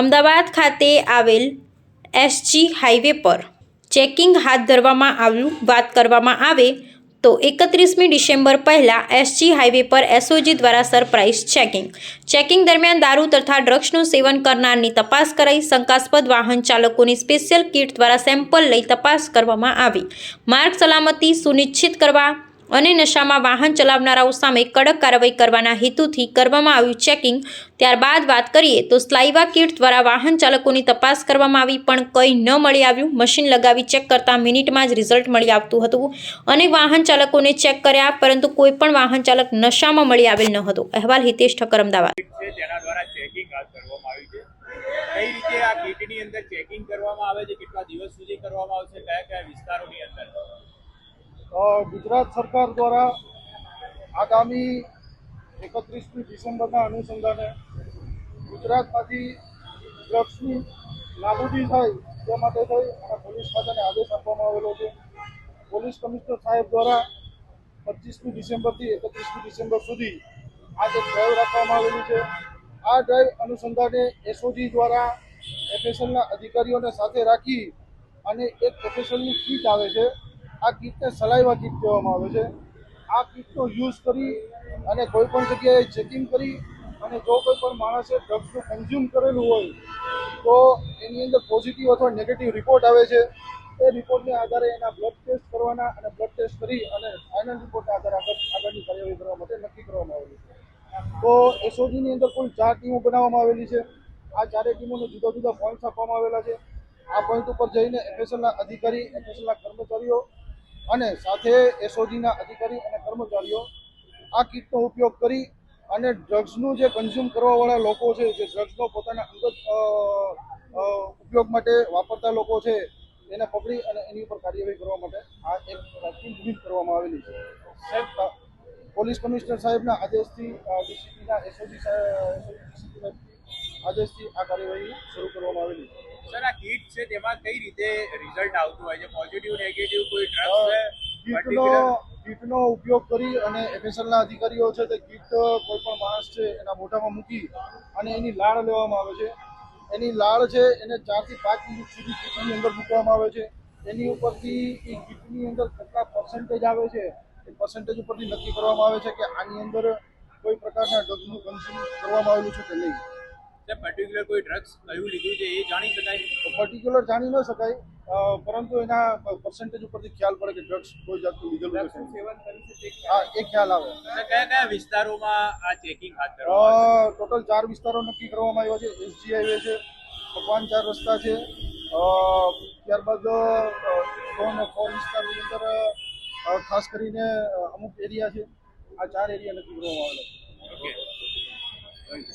અમદાવાદ ખાતે આવેલ SG highway પર ચેકિંગ હાથ ધરવામાં આવ્યું, વાત કરવામાં આવે તો એકત્રીસમી ડિસેમ્બર પહેલાં એસજી હાઈવે પર એસઓજી દ્વારા સરપ્રાઇઝ ચેકિંગ. ચેકિંગ દરમિયાન દારૂ તથા ડ્રગ્સનું સેવન કરનારની તપાસ કરાઈ, શંકાસ્પદ વાહન ચાલકોની સ્પેશિયલ કિટ દ્વારા સેમ્પલ લઈ તપાસ કરવામાં આવી. માર્ગ સલામતી સુનિશ્ચિત કરવા અને નશામાં વાહન ચલાવનારાઓ સામે કડક કાર્યવાહી કરવાના હેતુથી કરવામાં આવ્યું ચેકિંગ. ત્યારબાદ વાત કરીએ તો સ્લાઇવા કિટ દ્વારા વાહન ચાલકોની તપાસ કરવામાં આવી પણ કંઈ ન મળી આવ્યું. મશીન લગાવી ચેક કરતાં મિનિટમાં જ રિઝલ્ટ મળી આવતું હતું અને વાહન ચાલકોને ચેક કર્યા પરંતુ કોઈ પણ વાહન ચાલક નશામાં મળી આવેલ ન હતો. અહેવાલ હિતેશ ઠક્કર અમદાવાદ. કરવામાં આવે છે? કેટલા દિવસ સુધી કરવામાં આવશે? કયા કયા અ, ગુજરાત સરકાર દ્વારા આગામી એકત્રીસમી ડિસેમ્બરના અનુસંધાને ગુજરાતમાંથી ડ્રગ્સની નાબૂદી થાય તે માટે થઈ અને પોલીસ ખાતાને આદેશ આપવામાં આવેલો છે. પોલીસ કમિશનર સાહેબ દ્વારા પચીસમી ડિસેમ્બરથી એકત્રીસમી ડિસેમ્બર સુધી આ જે ડ્રાઈવ રાખવામાં આવેલી છે, આ ડ્રાઈવ અનુસંધાને એસઓજી દ્વારા એફએસએલના અધિકારીઓને સાથે રાખી અને એક એફએસએલની કીટ આવે છે. આ કીટને સલાઈવા કીટ કહેવામાં આવે છે. આ કીટનો યુઝ કરી અને કોઈ પણ જગ્યાએ ચેકિંગ કરી અને જો કોઈ પણ માણસે ડ્રગ્સનું કન્ઝ્યુમ કરેલું હોય, તો એની અંદર પોઝિટિવ અથવા નેગેટિવ રિપોર્ટ આવે છે. એ રિપોર્ટને આધારે એના બ્લડ ટેસ્ટ કરવાના અને બ્લડ ટેસ્ટ કરી અને ફાઇનલ રિપોર્ટના આધારે આગળ આગળની કાર્યવાહી કરવા માટે નક્કી કરવામાં આવેલી છે. તો એસઓજીની અંદર કુલ ચાર ટીમો બનાવવામાં આવેલી છે. આ ચારે ટીમોને જુદા જુદા પોઈન્ટ્સ આપવામાં આવેલા છે. આ પોઈન્ટ ઉપર જઈને એફએસએલના અધિકારી એફએસએલના કર્મચારીઓ અને સાથે એસઓજીના અધિકારી અને કર્મચારીઓ આ કીટનો ઉપયોગ કરી અને ડ્રગ્સનું જે કન્ઝ્યુમ કરવાવાળા લોકો છે, જે ડ્રગ્સનો પોતાના અંગત ઉપયોગ માટે વાપરતા લોકો છે, એને પકડી અને એની ઉપર કાર્યવાહી કરવા માટે આ એક ટીમ કરવામાં આવેલી છે. સાહેબ પોલીસ કમિશનર સાહેબના આદેશથી ડીસીપીના એસઓજી સાહેબ આદેશથી આ કાર્યવાહી શરૂ કરવામાં આવેલી છે. સર આ કીટ છે તેમાં કઈ રીતે રિઝલ્ટ આવતું હોય છે? પોઝિટિવ નેગેટિવ કોઈ ડ્રગ છે? કીટનો ઉપયોગ કરી અને એફએસએલના અધિકારીઓ છે તે કીટ કોઈ પણ માણસ છે એના મોઢામાં મૂકી અને એની લાળ લેવામાં આવે છે. એની લાળ છે એને ચારથી પાંચ મિનિટ સુધી કીટની અંદર મૂકવામાં આવે છે. એની ઉપરથી એ કીટની અંદર કેટલા પર્સન્ટેજ આવે છે એ પર્સન્ટેજ ઉપરથી નક્કી કરવામાં આવે છે કે આની અંદર કોઈ પ્રકારના ડ્રગનું કન્ઝ્યુમ કરવામાં આવેલું છે કે નહીં. પર્ટિક્યુલર કોઈ ડ્રગ્સ કયું લીધું છે એ જાણી શકાય? પર્ટિક્યુલર જાણી ન શકાય પરંતુ એના પર્સન્ટેજ ઉપરથી ખ્યાલ પડે કે ડ્રગ્સ કોઈ જાતનું લીધેલું છે. સેવન કર્યું છે હા એ ખ્યાલ આવે. કયા કયા વિસ્તારોમાં આ ચેકિંગ હાથ ધરવામાં ટોટલ ચાર વિસ્તારો નક્કી કરવામાં આવ્યા છે. એસજી હાઈવે છે ભગવાન ચાર રસ્તા છે ત્યારબાદ ફોન ફોર વિસ્તારની અંદર ખાસ કરીને અમુક એરિયા છે. આ ચાર એરિયા નક્કી કરવામાં આવેલા છે. ઓકે